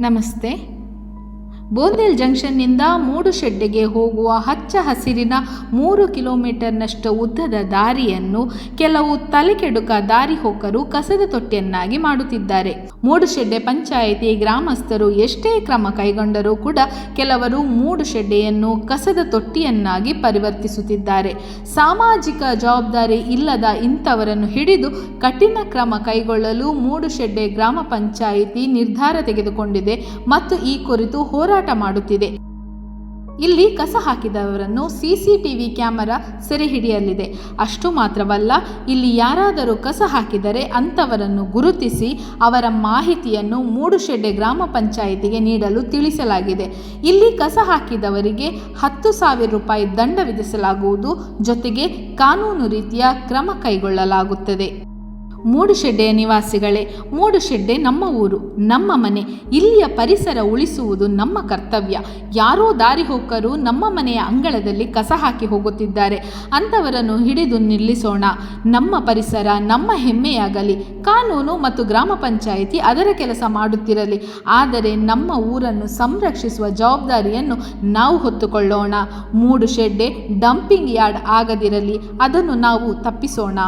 నమస్తే. ಬೋಂದೇಲ್ ಜಂಕ್ಷನ್ನಿಂದ ಮೂಡುಶೆಡ್ಡೆಗೆ ಹೋಗುವ ಹಚ್ಚ ಹಸಿರಿನ ಮೂರು ಕಿಲೋಮೀಟರ್ನಷ್ಟು ಉದ್ದದ ದಾರಿಯನ್ನು ಕೆಲವು ತಲೆಕೆಡುಕ ದಾರಿ ಹೋಕರು ಕಸದ ತೊಟ್ಟಿಯನ್ನಾಗಿ ಮಾಡುತ್ತಿದ್ದಾರೆ. ಮೂಡುಶೆಡ್ಡೆ ಪಂಚಾಯಿತಿ ಗ್ರಾಮಸ್ಥರು ಎಷ್ಟೇ ಕ್ರಮ ಕೈಗೊಂಡರೂ ಕೂಡ ಕೆಲವರು ಮೂಡುಶೆಡ್ಡೆಯನ್ನು ಕಸದ ತೊಟ್ಟಿಯನ್ನಾಗಿ ಪರಿವರ್ತಿಸುತ್ತಿದ್ದಾರೆ. ಸಾಮಾಜಿಕ ಜವಾಬ್ದಾರಿ ಇಲ್ಲದ ಇಂಥವರನ್ನು ಹಿಡಿದು ಕಠಿಣ ಕ್ರಮ ಕೈಗೊಳ್ಳಲು ಮೂಡುಶೆಡ್ಡೆ ಗ್ರಾಮ ಪಂಚಾಯಿತಿ ನಿರ್ಧಾರ ತೆಗೆದುಕೊಂಡಿದೆ ಮತ್ತು ಈ ಕುರಿತು ಹೋರಾಟ ಮಾಡುತ್ತಿದೆ. ಇಲ್ಲಿ ಕಸ ಹಾಕಿದವರನ್ನು ಸಿಸಿಟಿವಿ ಕ್ಯಾಮೆರಾ ಸೆರೆ ಹಿಡಿಯಲಿದೆ ಅಷ್ಟು ಮಾತ್ರವಲ್ಲ, ಇಲ್ಲಿ ಯಾರಾದರೂ ಕಸ ಹಾಕಿದರೆ ಅಂಥವರನ್ನು ಗುರುತಿಸಿ ಅವರ ಮಾಹಿತಿಯನ್ನು ಮೂಡುಶೆಡ್ಡೆ ಗ್ರಾಮ ಪಂಚಾಯಿತಿಗೆ ನೀಡಲು ತಿಳಿಸಲಾಗಿದೆ. ಇಲ್ಲಿ ಕಸ ಹಾಕಿದವರಿಗೆ ಹತ್ತು ಸಾವಿರ ರೂಪಾಯಿ ದಂಡ ವಿಧಿಸಲಾಗುವುದು. ಜೊತೆಗೆ ಕಾನೂನು ರೀತಿಯ ಕ್ರಮ ಕೈಗೊಳ್ಳಲಾಗುತ್ತದೆ. ಮೂಡುಶೆಡ್ಡೆಯ ನಿವಾಸಿಗಳೇ, ಮೂಡುಶೆಡ್ಡೆ ನಮ್ಮ ಊರು, ನಮ್ಮ ಮನೆ. ಇಲ್ಲಿಯ ಪರಿಸರ ಉಳಿಸುವುದು ನಮ್ಮ ಕರ್ತವ್ಯ. ಯಾರೋ ದಾರಿ ಹೋಕರು ನಮ್ಮ ಮನೆಯ ಅಂಗಳದಲ್ಲಿ ಕಸ ಹಾಕಿ ಹೋಗುತ್ತಿದ್ದಾರೆ. ಅಂಥವರನ್ನು ಹಿಡಿದು ನಿಲ್ಲಿಸೋಣ. ನಮ್ಮ ಪರಿಸರ ನಮ್ಮ ಹೆಮ್ಮೆಯಾಗಲಿ. ಕಾನೂನು ಮತ್ತು ಗ್ರಾಮ ಪಂಚಾಯಿತಿ ಅದರ ಕೆಲಸ ಮಾಡುತ್ತಿರಲಿ. ಆದರೆ ನಮ್ಮ ಊರನ್ನು ಸಂರಕ್ಷಿಸುವ ಜವಾಬ್ದಾರಿಯನ್ನು ನಾವು ಹೊತ್ತುಕೊಳ್ಳೋಣ. ಮೂಡುಶೆಡ್ಡೆ ಡಂಪಿಂಗ್ ಯಾರ್ಡ್ ಆಗದಿರಲಿ. ಅದನ್ನು ನಾವು ತಪ್ಪಿಸೋಣ.